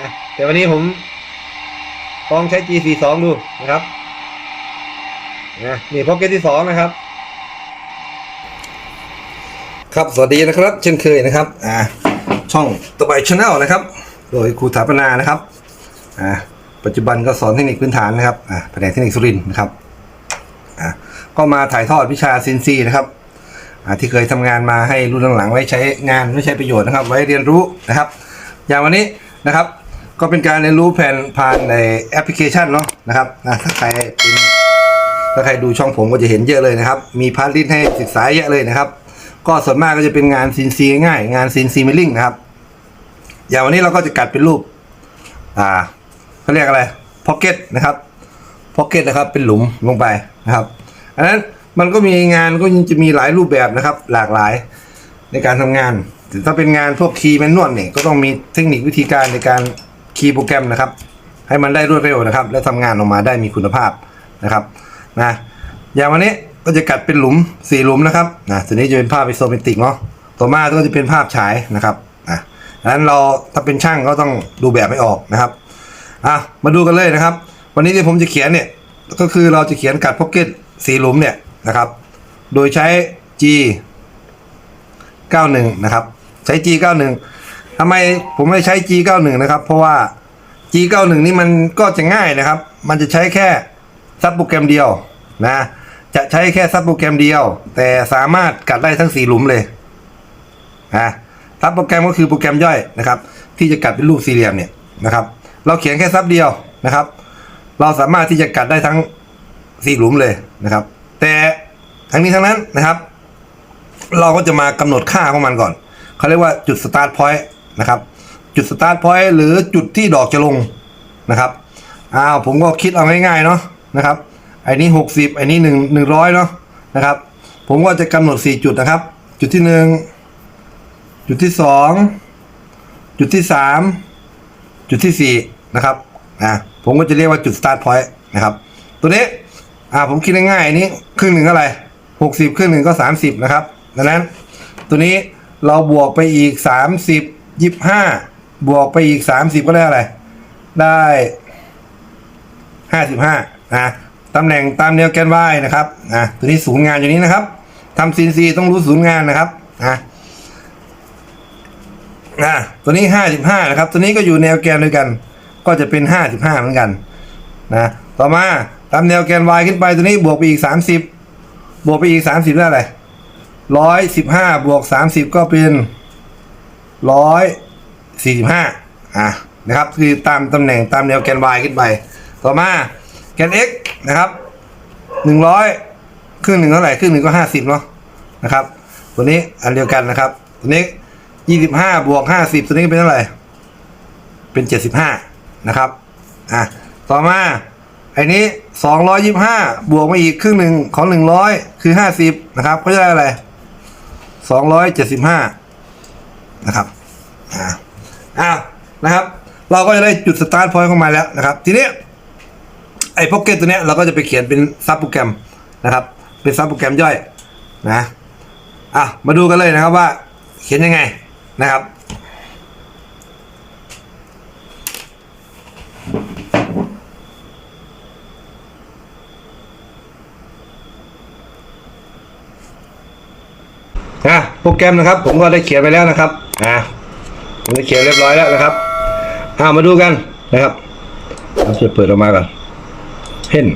นะแต่วันนี้ผมลองใช้ G42 ดูนะครับนะนี่พ็อกเก็ตที่สองนะครับ ครับสวัสดีนะครับ เช่นเคยนะครับอ่าช่องตะไบชาแนลนะครับ โดยครูถาปนานะครับอ่าปัจจุบันก็สอนเทคนิคพื้นฐานนะครับอ่าแผนกเทคนิคสุรินทร์นะครับอ่าก็มาถ่ายทอดวิชาซินซีนะครับอ่าที่เคยทำงานมาให้รุ่นหลังๆไว้ใช้งานไว้ใช้ประโยชน์นะครับ ไว้เรียนรู้นะครับ อย่างวันนี้นะครับ ก็เป็นการเรียนรู้แผนผ่านในแอปพลิเคชันเนาะนะครับนะถ้าใครเป็นถ้าใครดูช่องผมก็จะเห็นเยอะเลยนะครับ มีพาร์ทลิสให้ศึกษาเยอะเลยนะครับ ก็ส่วนมากก็จะเป็นงานซีนซีง่ายงานซีนซีมิลลิ่งนะครับอย่างวันนี้เราก็จะกัดเป็นรูป อ่าเขาเรียกอะไรพ็อกเก็ตนะครับพ็อกเก็ตนะครับเป็นหลุมลงไปนะครับอันนั้นมันก็มีงานก็ยังจะมีหลายรูปแบบนะครับ หลากหลายในการทำงานถ้าเป็นงานพวกคีย์แมนนวลเนี่ยก็ต้องมีเทคนิควิธีการในการ คีย์โปรแกรมนะครับ ให้มันได้รวดเร็วนะครับ และทำงานออกมาได้มีคุณภาพนะครับนะอย่างวันนี้ก็จะกัดเป็นหลุมสี่หลุมนะครับนะตัวนี้จะเป็นภาพไอโซเมตริกเนาะต่อมาก็จะเป็นภาพฉายนะครับอะดังนั้นเราถ้าเป็นช่างก็ต้องดูแบบไม่ออกนะครับอะมาดูกันเลยนะครับ วันนี้ที่ผมจะเขียนเนี่ยก็คือเราจะเขียนกัดพ็อกเก็ตสี่หลุมเนี่ยนะครับ โดยใช้ G 91 นะครับ ใช้ G 91 ทำไมผมไม่ใช้ G 91 นะครับ เพราะว่า G 91 นี่มันก็จะง่ายนะครับ มันจะใช้แค่ซับโปรแกรมเดียวนะ จะใช้แค่ซับโปรแกรมเดียว แต่สามารถกัดได้ทั้งสี่หลุมเลยนะซับโปรแกรมก็คือโปรแกรมย่อยนะครับ ที่จะกัดเป็นรูปสี่เหลี่ยมเนี่ยนะครับ เราเขียนแค่ซับเดียวนะครับ เราสามารถที่จะกัดได้ทั้งสี่หลุมเลยนะครับ แต่ทั้งนี้ทั้งนั้นนะครับ เราก็จะมากำหนดค่าของมันก่อน เขาเรียกว่าจุดสตาร์ทพอยต์ นะครับ จุดสตาร์ทพอยต์หรือจุดที่ดอกจะลงนะครับอ้าวผมก็คิดเอาง่ายๆเนาะนะครับไอ้นี้ 60ไอ้นี้1 100เนาะนะครับผมก็จะกำหนด 4 จุดนะครับ จุดที่ 1 จุดที่ 2 จุดที่ 3 จุดที่ 4 นะครับนะผมก็จะเรียกว่าจุดสตาร์ทพอยต์นะครับ ตัวนี้อ่าผมคิดง่ายๆนี้ครึ่งหนึ่งเท่าไหร่60 ครึ่งหนึ่งก็ 30 นะครับ ดังนั้นตัวนี้เราบวกไปอีก 30 ยี่สิบห้าบวกไปอีกสามสิบก็ได้อะไร ได้ห้าสิบห้านะตำแหน่งตามแนวแกนวายนะครับนะตัวนี้ศูนย์งานอยู่นี้นะครับทำซีนซีต้องรู้ศูนย์งานนะครับนะนะตัวนี้ห้าสิบห้านะครับ ตัวนี้ก็อยู่แนวแกนด้วยกัน ก็จะเป็นห้าสิบห้าเหมือนกันนะต่อมาตามแนวแกน y ขึ้นไปตัวนี้บวกไปอีกสามสิบบวกไปอีกสามสิบได้อะไรร้อยสิบห้าบวกสามสิบก็เป็น ร้อยสี่สิบห้าอะนะครับคือตามตำแหน่งตามแนวแกน y ขึ้นไป ต่อมาแกน x นะครับหนึ่งร้อยครึ่งหนึ่งเท่าไหร่ครึ่งหนึ่งก็ห้าสิบเนาะนะครับตัวนี้อันเดียวกันนะครับ ตัวนี้ยี่สิบห้าบวกห้าสิบตัวนี้เป็นเท่าไหร่เป็นเจ็ดสิบห้านะครับอะต่อมาไอ้นี้สองร้อยยี่ห้าบวกมาอีกครึ่งหนึ่งของหนึ่งร้อยคือห้าสิบนะครับก็จะได้อะไรสองร้อยเจ็ดสิบห้านะครับ อ่าอ้าวนะครับ เราก็จะได้จุดสตาร์ทพอยต์เข้ามาแล้วนะครับ ทีนี้ไอ้พ็อกเก็ตตัวเนี้ยเราก็จะไปเขียนเป็นซับโปรแกรมนะครับ เป็นซับโปรแกรมย่อยนะอะมาดูกันเลยนะครับว่าเขียนยังไงนะครับอะโปรแกรมนะครับ ผมก็ได้เขียนไปแล้วนะครับอะ มได้เขียนเรียบร้อยแล้วนะครับอ่ามาดูกันนะครับเราจะเปิดออกมาก่อนเพ่น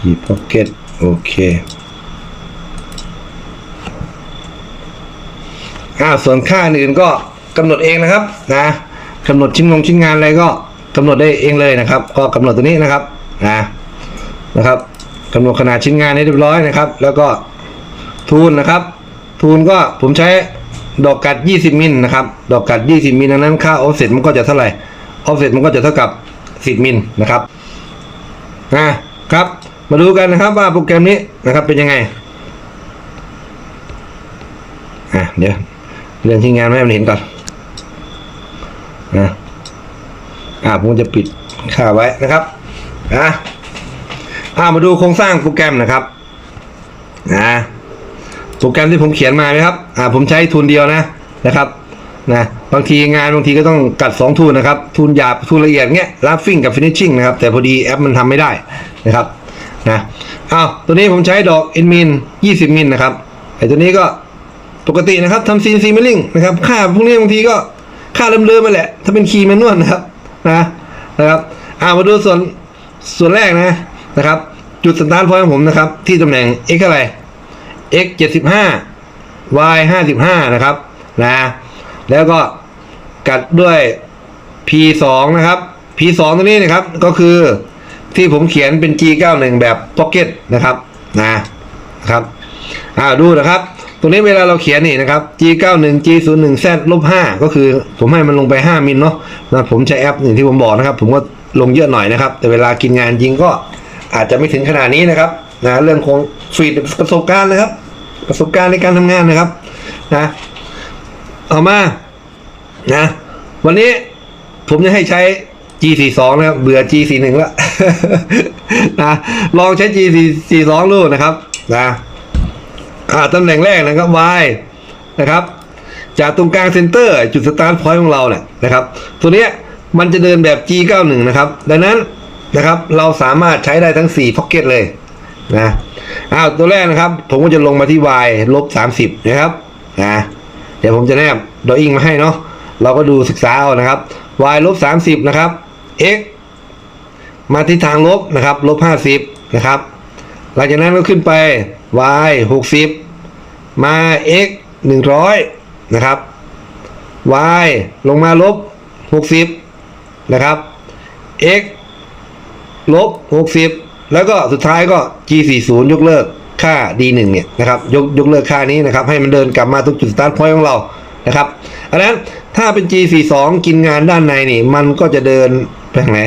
สีพ็อกเก็ตโอเคอ่าส่วนค่าอื่นก็กำหนดเองนะครับนะกำหนดชิ้นงงชิ้นงานอะไรก็กำหนดได้เองเลยนะครับ ก็กำหนดตัวนี้นะครับนะ นะครับกำหนดขนาดชิ้นงานให้เรียบร้อยนะครับ แล้วก็ทูนนะครับ ทูนก็ผมใช้ดอกกัด 20 มิลนะครับ ดอกกัด 20 มิลดังนั้นค่าออฟเซ็ตมันก็จะเท่าไหร่ออฟเซ็ตมันก็จะเท่ากับ 10 มิลนะครับนะครับ มาดูกันนะครับว่าโปรแกรมนี้นะครับเป็นยังไงอะเดี๋ยวเรื่องที่งานไม่ให้มันเห็นก่อนนะอ่าผมจะปิดค่าไว้นะครับอะ อ่ามาดูโครงสร้างโปรแกรมนะครับนะโปรแกรมที่ผมเขียนมาไหมครับอ่าผมใช้ทุนเดียวนะนะครับนะบางทีงานบางทีก็ต้องกัดสองทุนนะครับ ทุนหยาบทุนละเอียดเงี้ยรับฟิ้งกับฟินิชชิ่งนะครับ แต่พอดีแอปมันทำไม่ได้นะครับนะอ้าวตัวนี้ผมใช้ดอกเอ็นมิน20มิลนะครับไอ้ตัวนี้ก็ปกตินะครับทำซีนซีมิลิงนะครับค่าพวกนี้บางทีก็ค่าเดิมๆมาแหละ ถ้าเป็นคีย์แมนนวลนะครับนะนะครับอ่ามาดูส่วนส่วนแรกนะ นะครับ จุดสตาร์ทพอยต์ของผมนะครับ ที่ตำแหน่ง x อะไร x 75 y 55นะครับนะแล้วก็กัดด้วย p 2นะครับ p 2ตัวนี้นะครับก็คือที่ผมเขียนเป็น g 91แบบ pocket นะครับนะนะครับอ่าดูนะครับ ตรงนี้เวลาเราเขียนนี่นะครับ g 91 g 0 1 z ลบ5ก็คือผมให้มันลงไป 5 มิลเนาะนะผมใช้แอปอย่างที่ผมบอกนะครับ ผมก็ลงเยอะหน่อยนะครับ แต่เวลากินงานจริงก็ อาจจะไม่ถึงขนาดนี้นะครับนะเรื่องของฟีดประสบการณ์นะครับ ประสบการณ์ในการทำงานนะครับนะเอามานะ วันนี้ผมจะให้ใช้ G42 นะครับเบื่อ G41 แล้วนะลองใช้ G42 ดูนะครับนะอ่าตำแหน่งแรกนะครับ Y นะครับ จากตรงกลางเซนเตอร์ จุดสตาร์ทพอยต์ของเราเนี่ยนะครับ ตัวเนี้ยมันจะเดินแบบ G91 นะครับ ดังนั้น นะครับ เราสามารถใช้ได้ทั้ง4พ็อกเก็ตเลยนะอ้าวตัวแรกนะครับ ผมก็จะลงมาที่ y ลบ30 นะครับนะเดี๋ยวผมจะแนบดออิงมาให้เนาะเราก็ดูศึกษาเอานะครับ y ลบ30 นะครับ x มาที่ทางลบนะครับลบ50 นะครับ หลังจากนั้นก็ขึ้นไป y 60 มา x 100 นะครับ y ลงมาลบ 60 นะครับ x ลบ60แล้วก็สุดท้ายก็ G40 ยกเลิกค่า D1 เนี่ยนะครับยกยกเลิกค่านี้นะครับให้มันเดินกลับมาตรงจุดสตาร์ทพอยต์ของเรานะครับอันนั้นถ้าเป็น G42 กินงานด้านในนี่มันก็จะเดินไปทางไหน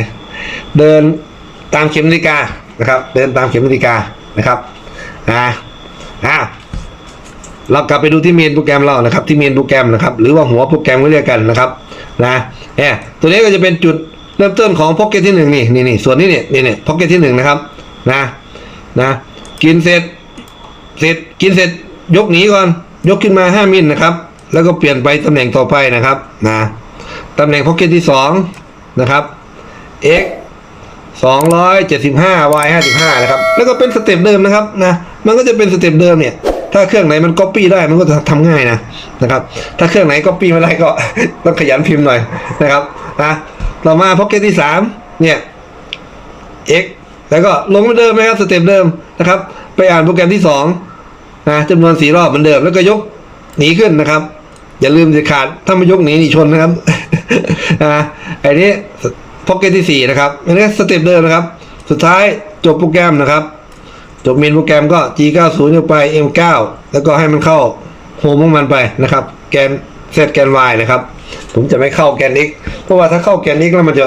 เดินตามเข็มนาฬิกานะครับเดินตามเข็มนาฬิกานะครับอ่าอ่าเรากลับไปดูที่เมนโปรแกรมเรานะครับที่เมนโปรแกรมนะครับหรือว่าหัวโปรแกรมก็เรียกกันนะครับนะเนี่ยตัวนี้ก็จะเป็นจุด เริ่มต้นของพ็อกเก็ตที่หนึ่งนี่นี่นี่ส่วนนี้เนี่ยนี่เนี่ยพ็อกเก็ตที่หนึ่งนะครับ นะนะกินเสร็จเสร็จกินเสร็จยกหนีก่อน ยกขึ้นมาห้ามิลนะครับ แล้วก็เปลี่ยนไปตำแหน่งต่อไปนะครับนะตำแหน่งพ็อกเก็ตที่สองนะครับ x สองร้อยเจ็ดสิบห้า y ห้าสิบห้านะครับ แล้วก็เป็นสเต็ปเดิมนะครับนะ มันก็จะเป็นสเต็ปเดิมเนี่ย ถ้าเครื่องไหนมันก๊อปปี้ได้มันก็จะทำง่ายนะนะครับ ถ้าเครื่องไหนก๊อปปี้ไม่ได้ก็ต้องขยันพิมพ์หน่อยนะครับนะ ต่อมาพ็อกเก็ตที่สามเนี่ย x แล้วก็ลงเหมือนเดิมนะครับสเต็ปเดิมนะครับ ไปอ่านโปรแกรมที่สองนะจำนวนสี่รอบเหมือนเดิมแล้วก็ยกหนีขึ้นนะครับ อย่าลืมเด็ดขาดถ้าไมายกหนีหนีชนนะครับนะไอ้นี้พ็อกเก็ตที่สี่นะครับอันนี้สเต็ปเดิมนะครับ สุดท้ายจบโปรแกรมนะครับ จบเมนโปรแกรมก็ G90 ยกไป M9 แล้วก็ให้มันเข้าโฮมของมันไปนะครับ แกน Z แกน Y นะครับ ผมจะไม่เข้าแกน X เพราะว่าถ้าเข้าแกน X แล้วมันจะ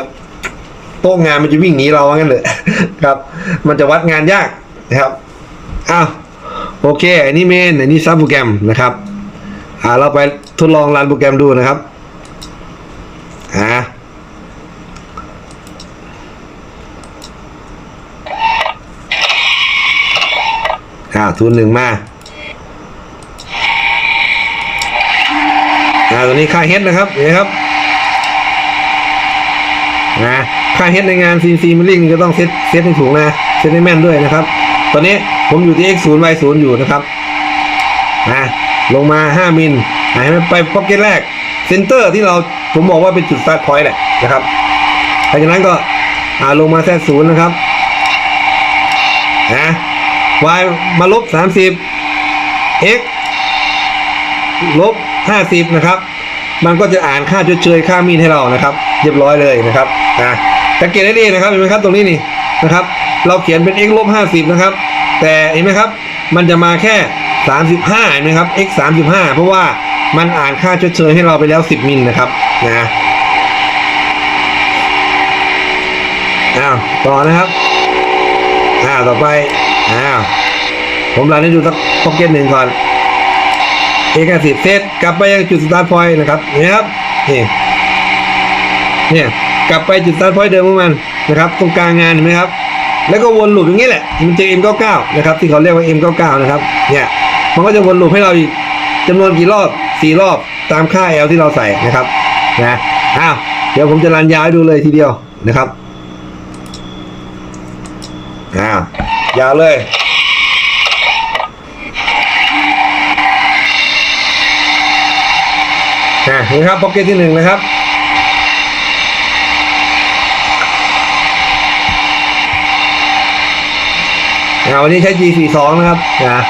โต๊ะงานมันจะวิ่งหนีเราว่างั้นเลยครับ มันจะวัดงานยากนะครับอ้าวโอเคอันนี้เมนอันนี้ซับโปรแกรมนะครับอ่าเราไปทดลองรันโปรแกรมดูนะครับอ่าอ่าทุนหนึ่งมา อ่า ตัวนี้ค่าเฮดนะครับนี่ครับนะค่าเฮดในงาน CNC Milling ก็ต้องเซตเซตให้ถูกนะเซตให้แม่นด้วยนะครับ ตอนนี้ผมอยู่ที่ x 0 y 0อยู่นะครับนะลงมา 5 มิลหายไปพ็อกเก็ตแรกเซนเตอร์ที่เราผมบอกว่าเป็นจุดสตาร์ทพอยต์แหละนะครับหลังจากนั้นก็าลงมาแทรศูนย์นะครับนะ y มาลบ 30 x ลบ 50 นะครับ มันก็จะอ่านค่าชดเชยค่ามีนให้เรานะครับเรียบร้อยเลยนะครับนะสังเกตได้ดีนะครับเห็นไหมครับตรงนี้นี่นะครับ เราเขียนเป็น x ลบ50 นะครับ แต่เห็นไหมครับ มันจะมาแค่ 35เห็นไหมครับ x 35 เพราะว่ามันอ่านค่าชดเชยให้เราไปแล้ว 10 มิลนะครับนะอ้าวต่อนะครับอ้าวต่อไปอ้าวผมรันให้ดูสักพ็อกเก็ตหนึ่งก่อน เอกสิทธิ์เซตกลับไปยังจุดสตาร์ทพอยต์นะครับนี่ครับนี่เนี่ยกลับไปจุดสตาร์ทพอยต์เดิมของมันนะครับตรงกลางงานเห็นไหมครับ แล้วก็วนลูปอย่างนี้แหละมันจะ M99 นะครับที่เขาเรียกว่า M99 นะครับเนี่ยมันก็จะวนลูปให้เราอีกจำนวนกี่รอบสี่รอบตามค่า L ที่เราใส่นะครับนะอ้าวเดี๋ยวผมจะรันยาวให้ดูเลยทีเดียวนะครับอ้าวยาวเลย อ่านี่ครับพ็อกเก็ตที่หนึ่งนะครับอ่าวันนี้ใช้ G42 นะครับนะ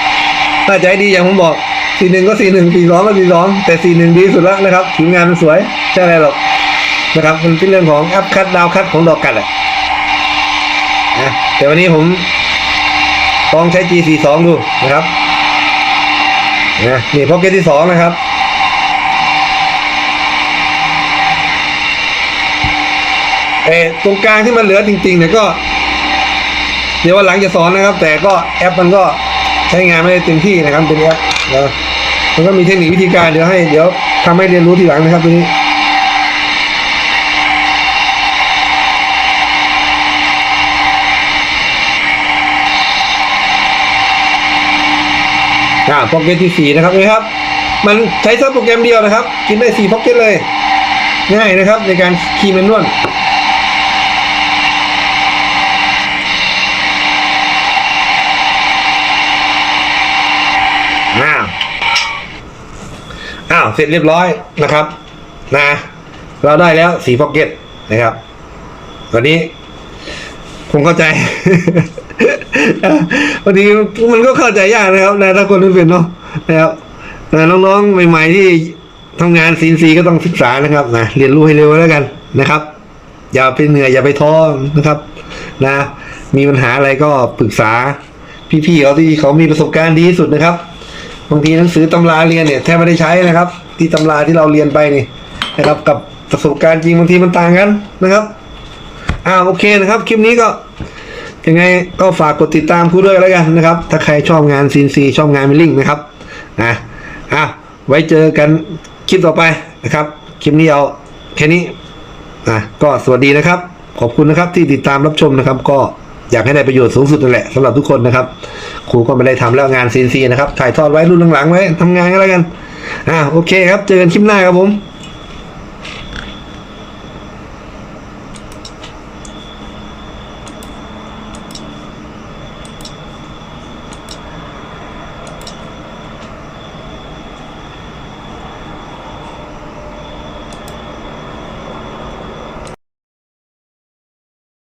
ถ้าใจดีอย่างผมบอก 41 ก็ 41 42 ก็ 42 แต่ 41 ดีสุดแล้วนะครับผิวงานมันสวยใช่อะไรหรอกนะครับ มันเป็นเรื่องของอัพคัดดาวคัดของดอกกัดอะนะแต่วันนี้ผมลองใช้ G42 ดูนะครับนะนี่พ็อกเก็ตที่ 2 นะครับ เออตรงกลางที่มันเหลือจริงๆเนี่ยก็ เดี๋ยววันหลังจะสอนนะครับ แต่ก็แอปมันก็ใช้งานไม่ได้เต็มที่นะครับเป็นแอปแล้วมันก็มีเทคนิควิธีการเดี๋ยวให้เดี๋ยวทำให้เรียนรู้ทีหลังนะครับตัวนี้อ่าพ็อกเก็ตที่สี่นะครับนี่ครับ มันใช้ซับโปรแกรมเดียวนะครับ กินได้สี่พ็อกเก็ตเลย ง่ายนะครับในการคีย์แมนนวล อ้าวอ้าวเสร็จเรียบร้อยนะครับ นะ เราได้แล้วสีพ็อกเก็ตนะครับวันนี้ผมเข้าใจวันนี้มันก็เข้าใจยากนะครับนะถ้าคนไม่เป็นเนาะนะครับนะน้องๆใหม่ๆที่ทำงานซีนซีก็ต้องศึกษานะครับนะเรียนรู้ให้เร็วแล้วกันนะครับ อย่าไปเหนื่อยอย่าไปท้อนะครับ นะ มีปัญหาอะไรก็ปรึกษาพี่ๆเขาที่เขามีประสบการณ์ดีที่สุดนะครับ บางทีหนังสือตำราเรียนเนี่ยแทบไม่ได้ใช้นะครับ ที่ตำราที่เราเรียนไปนี่นะครับ กับประสบการณ์จริงบางทีมันต่างกันนะครับอ่าโอเคนะครับ คลิปนี้ก็ยังไงก็ฝากกดติดตามครูด้วยแล้วกันนะครับ ถ้าใครชอบงานซีนซีชอบงานมิลลิ่งนะครับนะอะไว้เจอกันคลิปต่อไปนะครับ คลิปนี้เอาแค่นี้นะก็สวัสดีนะครับ ขอบคุณนะครับที่ติดตามรับชมนะครับก็ อยากให้ได้ประโยชน์สูงสุดนั่นแหละสำหรับทุกคนนะครับ ครูก็ไม่ได้ทำแล้วงานซีนซีนะครับ ถ่ายทอดไว้รุ่นหลังๆไว้ทำงานกันแล้วกันอ่าโอเคครับ เจอกันคลิปหน้าครับผม